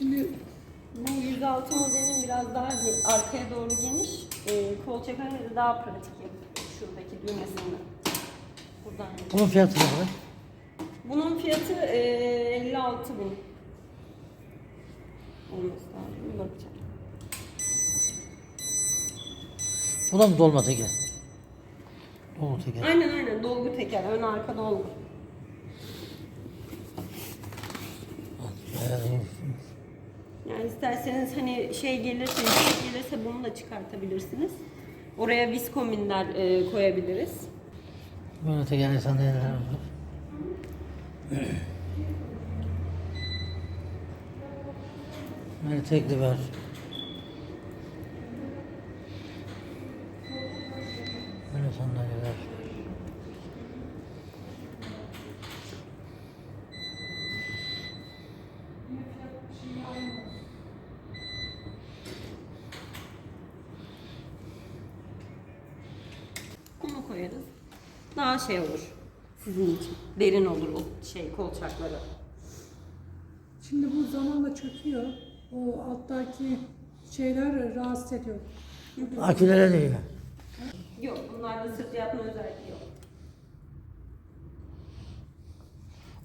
Şimdi Bu 106 modelin biraz daha arkaya doğru geniş. E, kol çekerleri daha pratik yapıyor şuradaki düğmesinden. Buradan. Bunun fiyatı ne kadar? Bunun fiyatı e, 56 bin. Olması lazım. Bir bakacağım. Bu da mı dolma teker? Dolu teker. Aynen aynen dolgu teker. Ön arka dolgu. Ee, Yani isterseniz hani şey gelirse, yüksek gelirse bunu da çıkartabilirsiniz. Oraya viskominler e, koyabiliriz. Böyle teker sandalyeler var. Böyle tekli var. Böyle sandalyeler. Bunu koyarız. Daha şey olur. Sizin için. Derin olur o şey kolçakları. şimdi bu zamanla çöküyor. O alttaki şeyler rahatsız ediyor. Akülere değil. Yok bunlarda sırt yapma özelliği yok.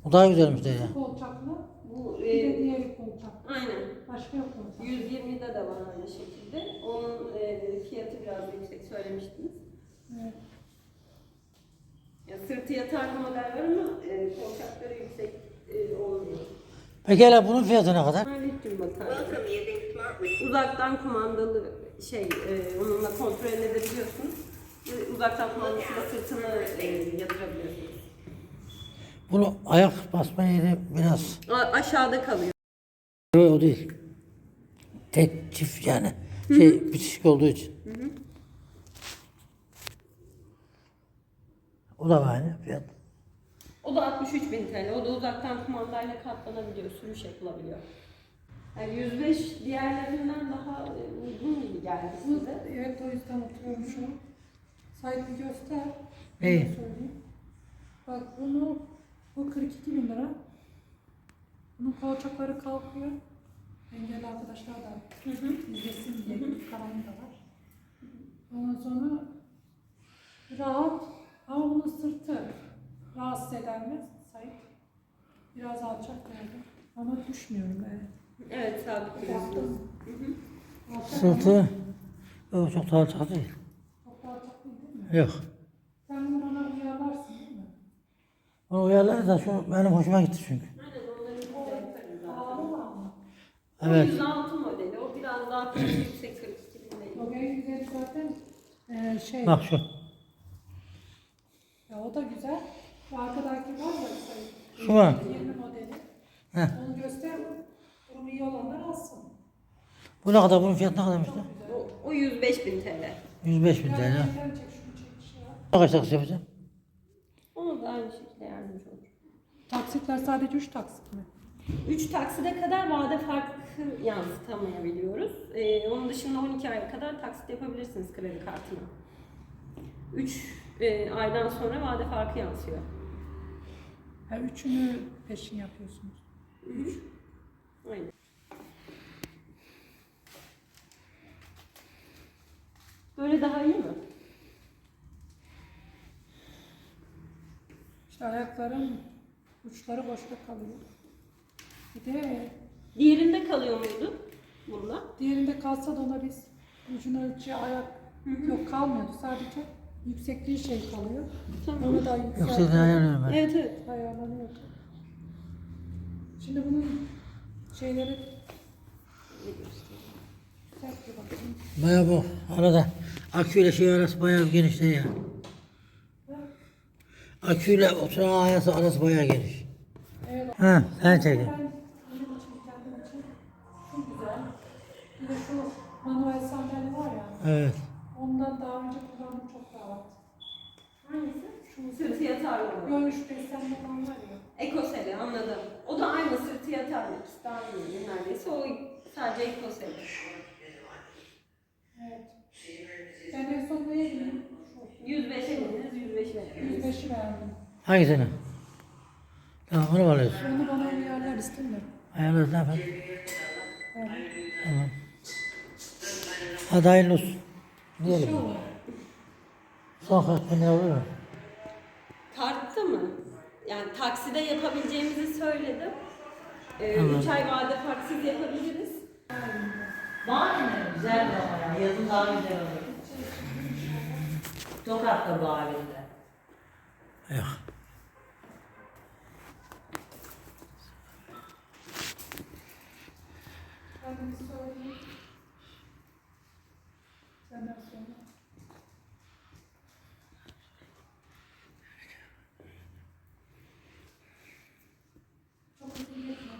O daha güzelmiş de ya. Kolçaklı. Bu Bir de e, diğeri kolçak. aynen. Başka yok kolçak. 120'de de var aynı şekilde. Onun e, fiyatı biraz yüksek söylemiştiniz. Evet. Ya sırtı yatarlı model var ama e, kolçakları yüksek e, olmuyor. Peki hele bunun fiyatı ne kadar? Uzaktan kumandalı şey, e, onunla kontrol edebiliyorsunuz. E, Uzaktan kumandasıyla sırtını e, yatırabiliyorsunuz. Bunu ayak basma yeri biraz A- aşağıda kalıyor. O değil. Tek çift yani. Şey bitişik olduğu için. O da aynı fiyat. O da 63 bin TL. O da uzaktan kumandayla katlanabiliyor, sürüş yapılabiliyor. Yani 105 diğerlerinden daha e, uygun gibi geldi Bu, size. evet o yüzden oturuyorum şu an. Bir göster. İyi. Bak bunu bu 42 bin lira. Bunun kolçakları kalkıyor. Engelli arkadaşlar da izlesin diye kalanı da var. Ondan sonra rahat ama bunun sırtı rahatsız eder mi? Sahip. Biraz alçak geldi. Ama düşmüyorum ben. Evet. Baktım. Alçak Sırtı yok çok da alçak değil. Çok alçak değil değil mi? Yok. Sen bunu bana uyarlarsın değil mi? Onu uyarlar da şu benim hoşuma gitti çünkü. Aynen mı? Evet. O 106 modeli. O biraz daha fiyatı yüksek 42 bin değil. O en güzeli zaten eee şey, Bak şu. ya o da güzel. Bu arkadaki var ya mu? 20 modeli. Heh. Onu göster. Durumu iyi olanlar alsın. Bu ne kadar? Bunun fiyatı ne kadarmış da? O, o 105 bin TL. 105 bin Yani TL. ekran çek şunu çek şey yap. Kaç taksit yapacağım? Onu da aynı şekilde yardımcı olur. Taksitler sadece 3 taksit mi? 3 takside kadar vade farkı yansıtamayabiliyoruz. Ee, onun dışında 12 aya kadar taksit yapabilirsiniz kredi kartına. 3 aydan sonra vade farkı yansıyor. Ha, üçünü peşin yapıyorsunuz. Aynen. Böyle daha iyi mi? İşte ayakların uçları boşta kalıyor. Bir de Diğerinde kalıyor muydu bunda? diğerinde kalsa da ona biz ucunu ölçü ayak yok kalmıyordu. Sadece yüksekliği şey kalıyor. Tamam. Onu da Yoksa yükseltiyor. da ayarlıyorum ben. Evet evet. ayarlanıyor. Şimdi bunun şeyleri. Baya bu. Arada aküyle şey arası bayağı geniş değil ya. Aküyle oturan arası, arası bayağı geniş. Evet. Ha, sen çekin. Ben benim için kendim için şu güzel. Bir de şu manuel sandalye var ya. Evet. Ondan daha önce kullandım çok rahat. Hangisi? Şu Sırtı yatarlı mı? görmüş beslenme falan var ya. Ekoseli anladım. O da aynı sırtı yatarlı. İkisi de aynı neredeyse. O sadece ekoseli. Evet. Ben en son neye gideyim? 105 eliniz 105 veririz. 105'i verdim. Hangisini? Tamam onu mu alıyorsun? Onu bana uyarlar istemiyorum. Ayarlarız ne yapalım? Evet. Tamam. Hadi hayırlı olsun. Diyelim. Son 40 bin lira olur mu? Kartta mı? Yani takside yapabileceğimizi söyledim. 3 Tamam. ay vade farksız yapabiliriz. Var mı? Güzel bir ama ya. Yazın daha güzel olur. Tokat'ta bu halinde. Yok. Ben bir sorayım. Senden sonra. Çok uzun geçme.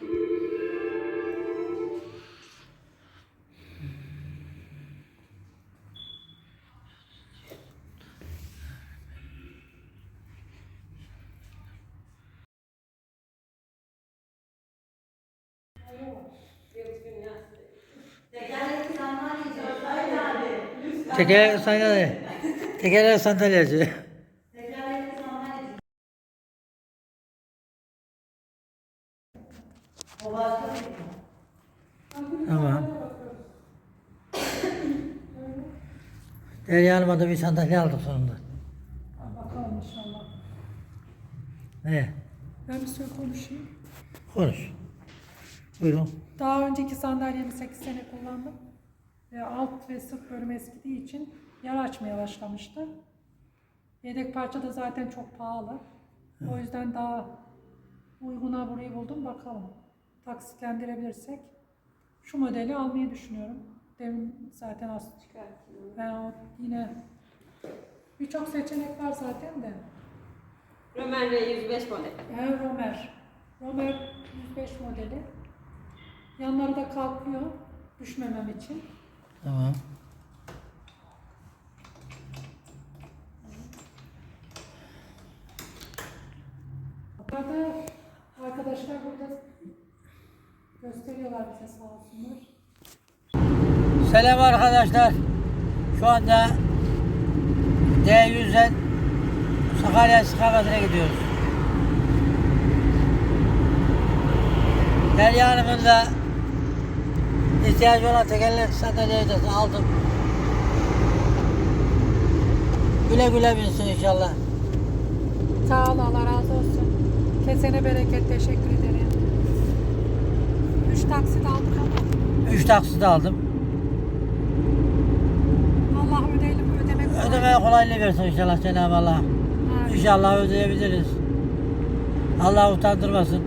Tekerlekli sandalye. Tekerlekli sandalyeci. Tamam. Derya Hanım'a da bir sandalye aldım sonunda. Bakalım inşallah. Ne? Ben bir süre konuşayım. Konuş. Buyurun. Daha önceki sandalyemi 8 sene kullandım. Ve alt ve sırt bölüm eskidiği için yer açmaya başlamıştı. Yedek parça da zaten çok pahalı. O yüzden daha uyguna burayı buldum. Bakalım. Taksitlendirebilirsek. Şu modeli almayı düşünüyorum. Demin zaten az. Ben o yine birçok seçenek var zaten de. Römer R105 modeli. Yani Romer. Romer 105 modeli. Yanları da kalkıyor düşmemem için. Tamam. Burada arkadaşlar burada gösteriyorlar bize sağ olsunlar. Selam arkadaşlar. Şu anda D100'den Sakarya istikametine gidiyoruz. Derya Hanım'ın da ihtiyacı olan tekerlek sandalyeyi de aldım. Güle güle binsin inşallah. Sağ ol Allah razı olsun. Kesene bereket teşekkür ederim. Üç taksit aldık ama Üç taksit aldım. Allah ödeyelim ödemek kolay. Ödemeye kolaylık versin inşallah Cenab-ı Allah. Amin. İnşallah ödeyebiliriz. Allah utandırmasın.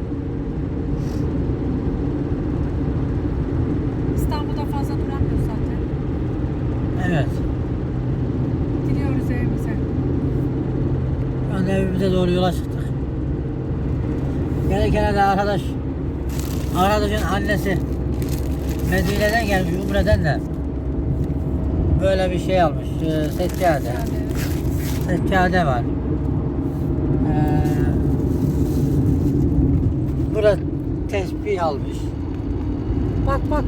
İstanbul'da fazla duramıyoruz zaten. Evet. Gidiyoruz evimize. Evimize doğru yola çıktık. Gelirken de arkadaş, arkadaşın annesi Medine'den gelmiş, Umre'den de böyle bir şey almış, e, seccade. Seccade var. Ee, burada tesbih almış. bak bak.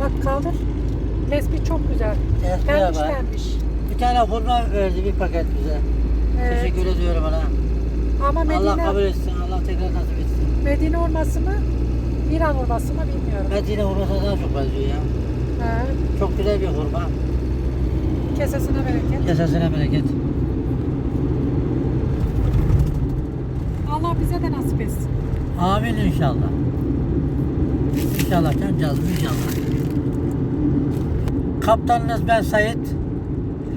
Bak kaldır. Tespih çok güzel. Tespih pembiş. Bir tane hurma verdi bir paket bize. Evet. Teşekkür ediyorum ona. Ama Medine, Allah kabul etsin, Allah tekrar nasip etsin. Medine hurması mı? İran hurması mı bilmiyorum. Medine hurmasına daha çok benziyor ya. He. Çok güzel bir hurma. Kesesine bereket. Kesesine bereket. Allah bize de nasip etsin. Amin inşallah. İnşallah cancağızım inşallah. Kaptanınız ben Sayit.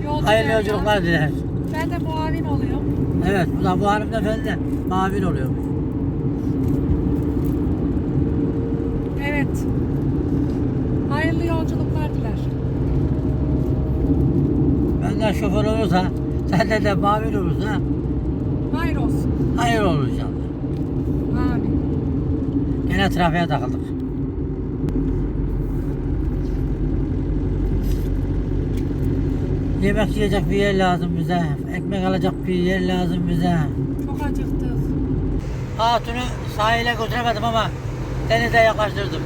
Yolcu Hayırlı yolculuklar diler. Ben de muavin oluyorum. Evet bu da bu hanımefendi de mavin oluyor. Evet. Hayırlı yolculuklar diler. Benden şoför olursa, sende de mavin olursa Hayır olsun. hayır olur inşallah. Amin. Gene trafiğe takıldık. Yemek yiyecek bir yer lazım bize. Ekmek alacak bir yer lazım bize. Çok acıktık. Hatun'u sahile götüremedim ama denize yaklaştırdım.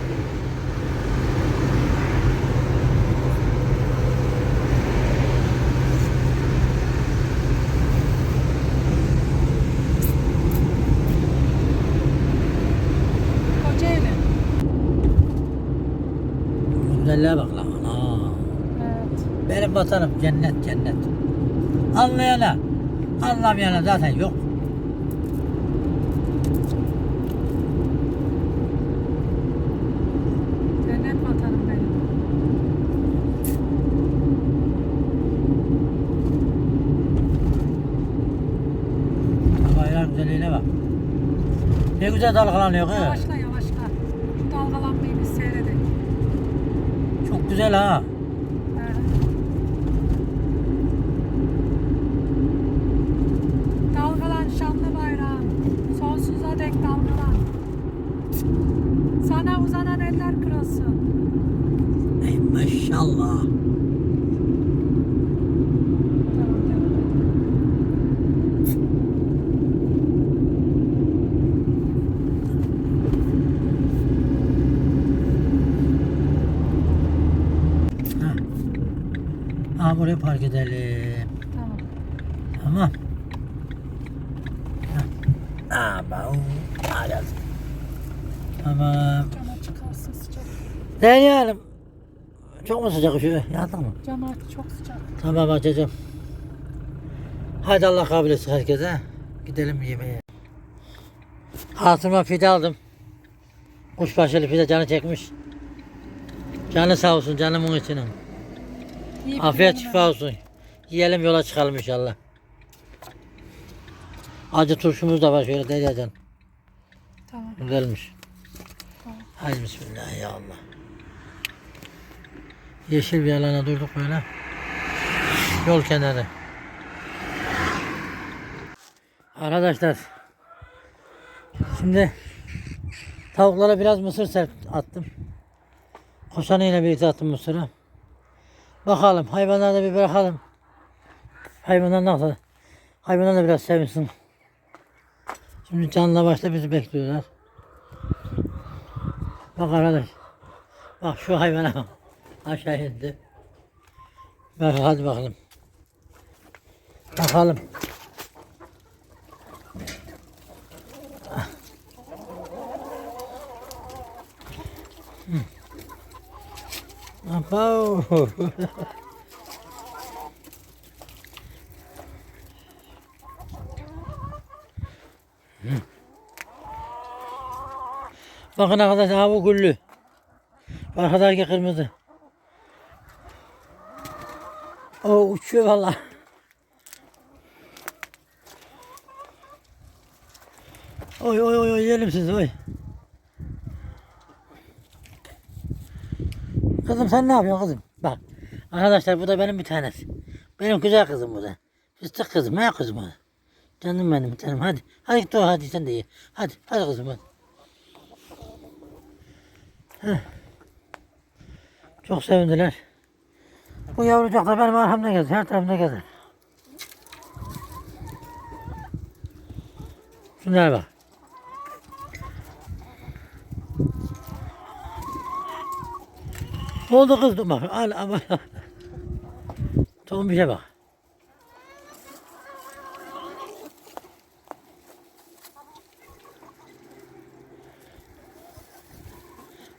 Güzelliğe bak lan. Benim vatanım cennet cennet. Anlayana, anlamayana zaten yok. Cennet vatanım benim. Bayram güzelliğine bak. Ne güzel dalgalanıyor kız. Yavaşla yavaşla. Şu dalgalanmayı bir seyredelim. Çok güzel ha. Sana uzanan eller kırılsın. Ey maşallah. Ha. Buraya park edelim. Tamam. Tamam. Ha. Aba, hadi. Tamam. Cam açık kalsın sıcak. Derya Hanım. Çok mu sıcak üşüyor? Yandın mı? Cam aç çok sıcak. Tamam açacağım. Hadi Allah kabul etsin herkese. Gidelim yemeğe. Hatıma pide aldım. Kuşbaşılı pide canı çekmiş. Canı sağ olsun canımın içinin. İyi Afiyet şifa olsun. Yiyelim yola çıkalım inşallah. Acı turşumuz da var şöyle Deryacan. Tamam. Güzelmiş. Hadi bismillah ya Allah. Yeşil bir alana durduk böyle. Yol kenarı. Arkadaşlar. Şimdi tavuklara biraz mısır sert attım. Koşanıyla birlikte attım mısırı. Bakalım hayvanlara da bir bırakalım. Hayvanlar nasıl? Hayvanlar da biraz sevinsin. Şimdi canla başla bizi bekliyorlar. Bak arkadaş. Bak şu hayvana bak. Aşağı indi. Bak hadi bakalım. Bakalım. Hı. Bakın arkadaşlar ha bu güllü. Arkadaki kırmızı. O uçuyor valla. Oy oy oy yiyelim siz oy. Kızım sen ne yapıyorsun kızım? Bak. Arkadaşlar bu da benim bir tanesi. Benim güzel kızım bu da. Fıstık kızım. Ne kızım o? Canım benim tanem. Hadi. Hadi o hadi sen de ye. Hadi. Hadi kızım hadi. Çok sevindiler. Bu yavrucak da benim arkamda gezer, her tarafımda gezer. Şunlara bak. Ne oldu kız? Bak. Al, al, al. Şey bak.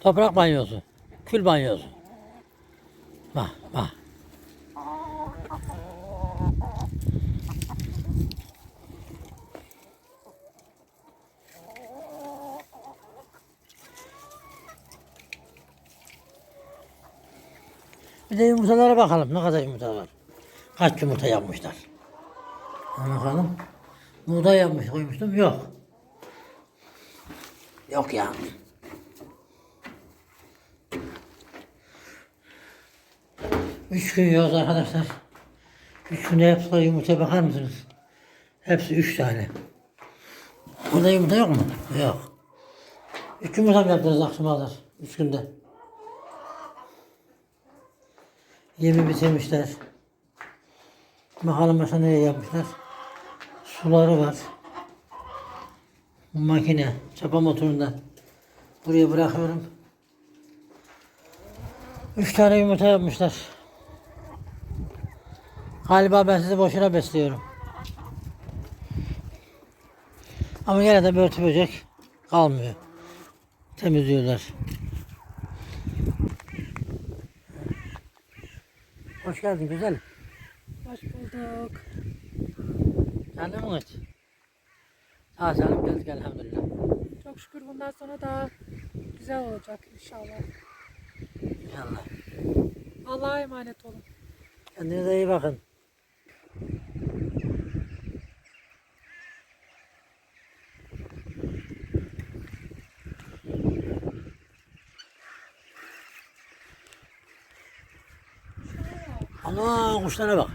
Toprak banyosu. Kül banyosu. Bak bak. Bir de yumurtalara bakalım. Ne kadar yumurta var. Kaç yumurta yapmışlar. Ha, bakalım. Buğday yapmış koymuştum. Yok. Yok ya. Üç gün yiyoruz arkadaşlar. Üç günde yaptıkları yumurtaya bakar mısınız? Hepsi üç tane. Burada yumurta yok mu? Yok. Üç yumurta mı yaptınız akşama kadar? Üç günde. Yemi bitirmişler. Bakalım başka nereye yapmışlar. Suları var. Makine, çapa motorunda. Buraya bırakıyorum. Üç tane yumurta yapmışlar. Galiba ben sizi boşuna besliyorum. Ama yine de börtü böcek kalmıyor. Temizliyorlar. Hoş geldin güzel. Hoş bulduk. Geldin mi hiç? Sağ salim geldik elhamdülillah. Çok şükür bundan sonra daha güzel olacak inşallah. İnşallah. Allah'a emanet olun. Kendinize iyi bakın. Ana kuşlara bak.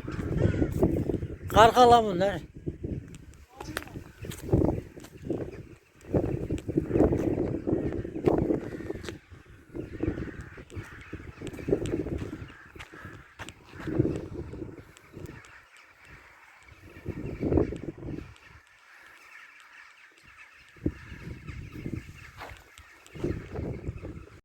Karkala bunlar.